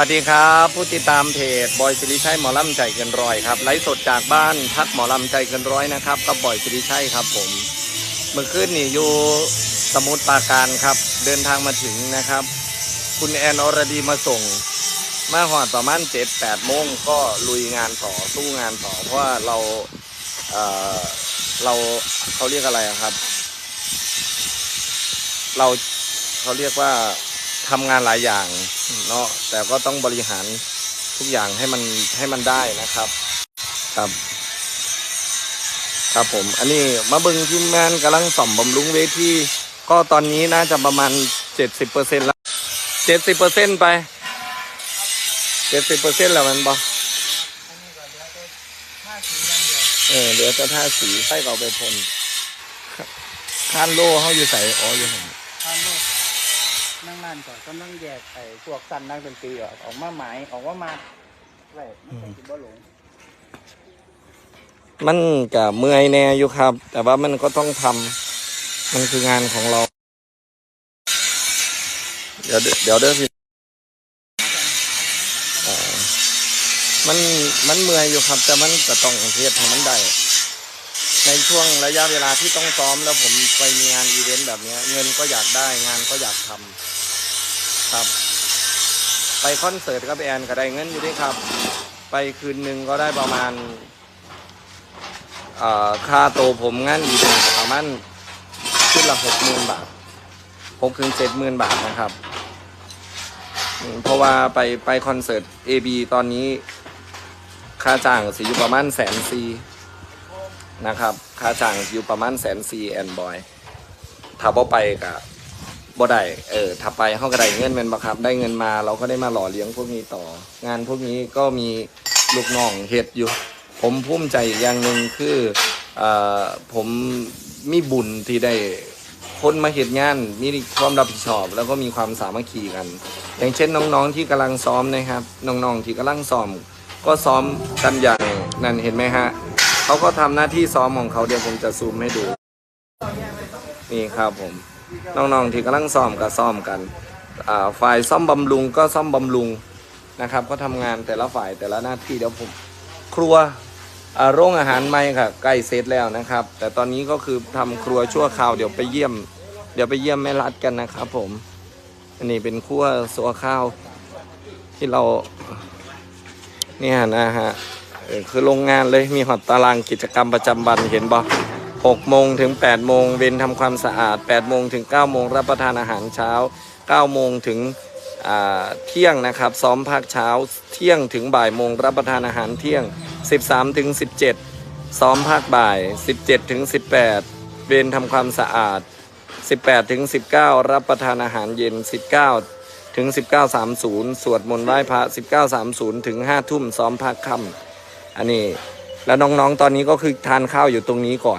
วัสดีครับ ผู้ติดตามเพจบอยสิริชัยหมอลำใจเกินร้อยครับไลฟ์สดจากบ้านพักหมอลำใจเกินร้อยนะครับกับบอยสิริชัยครับผมเมื่อคืนนี่อยู่สมุทรปราการครับ เดินทางมาถึงนะครับ คุณแอนอรดีมาส่ง มาหอดประมาณเจ็ดแปดโมงก็ลุยงานต่อสู้งานต่อ เพราะว่าเราเอ่อเราเขาเรียกอะไรครับ เราเขาเรียกว่า ทำงานหลายอย่างเนาะแต่ก็ต้องบริหารทุกอย่างให้มันให้มันได้นะครับครับ ครับผม อันนี้มาบิงทีมงานกำลังส่อมบำรุงเวทีก็ตอนนี้น่าจะประมาณเจ็ดสิบเปอร์เซ็นแล้วเจ็ดสิบเปอร์เซ็นต์ไปเจ็ดสิบเปอร์เซ็นต์แล้วมันบอเออเดี๋ยวจะท่าสีไส้เราไปพ่นข้านโล่เขาอยู่ใส่อ๋ออยู่ผมทาน นั่งนั่นก่อนก็นั่งแยกไอ้พวกสันนักดนตรีออกออกมาหมายออกว่ามาไว้ไม่ต้องคิดว่หลงมันก็เมื่อยแน่อยู่ครับ แต่ว่ามันก็ต้องทำมันคืองานของเรา เดี๋ยวเดี๋ยวเด้อพี่อ่ามันมันเมื่อยอยู่ครับ แต่มันก็ต้องเฮ็ดให้มันได้ ในช่วงระยะเวลาที่ต้องซ้อมแล้วผมไปมีงานอีเวนต์แบบเนี้ย เงินก็อยากได้งานก็อยากทำ ครับ ไปคอนเสิร์ตกับแอนก็ได้เงินอยู่ด้วยครับ ไปคืนหนึ่งก็ได้ประมาณค่าโตวผมงานอีเวนต์ก็ประมาณชุดละหกหมื่นบาทหกถึงเจ็ดหมื่นบาทนะครับ เพราะว่าไปไปคอนเสิร์ต AB ตอนนี้ ค่าจ้างสิอยู่ประมาณแสนซีนะครับ ค่าจ้างอยู่ประมาณแสนซีแอนบอย ถ้าบ่ไปกับ บ่ได้เออถ้าไปเขาก็ได้เงินเป็นบัครับ ได้เงินมา เราก็ได้มาหล่อเลี้ยงพวกนี้ต่อ งานพวกนี้ก็มีลูกน้องเฮ็ดอยู่ ผมภูมิใจอย่างหนึ่งคือเออผมมีบุญที่ได้คนมาเหตุงานมีความรับผิดชอบ แล้วก็มีความสามัคคีกัน อย่างเช่นน้องๆที่กำลังซ้อมนะครับ น้องๆที่กำลังซ้อม ก็ซ้อมกันอย่างนั่นเห็นไหมฮะเขาก็ทำหน้าที่ซ้อมของเขาเดี๋ยวผมจะซูมให้ดู นี่ครับผม น้องๆที่กำลังซ้อมก็ซ้อมกันฝ่ายซ่อมบำรุงก็ซ่อมบำรุงนะครับ ก็ทำงานแต่ละฝ่ายแต่ละหน้าที่เดี๋ยวผมครัวโรงอาหารใหม่ค่ะใกล้เสร็จแล้วนะครับ แต่ตอนนี้ก็คือทำครัวชั่วคราวเดี๋ยวไปเยี่ยม เดี๋ยวไปเยี่ยมแม่รัดกันนะครับผมอันนี้เป็นครัวสัวข้าวที่เราเนี่ยนะฮะคือโรงงานเลยมีหอดตารางกิจกรรมประจำวันเห็นบ่ หกโมงถึง8ปดโมงเว้นทำความสะอาด8ปดโมงถึง9ก้าโมงรับประทานอาหารเช้า9ก้าโมงถึงเที่ยงนะครับซ้อมภาคเช้าเที่ยงถึงบ่ายโมงรับประทานอาหารเที่ยง 13ถึง17 ซ้อมภาคบ่าย 17ถึง18 เวรทำความสะอาด 18ถึง19 รับประทานอาหารเย็น 19ถึง19.30 สวดมนต์ไหว้พระ 19.30 ถึง5ทุ่มซ้อมภาคค่ำอันนี้แล้วน้องๆตอนนี้ก็คือทานข้าวอยู่ตรงนี้ก่อน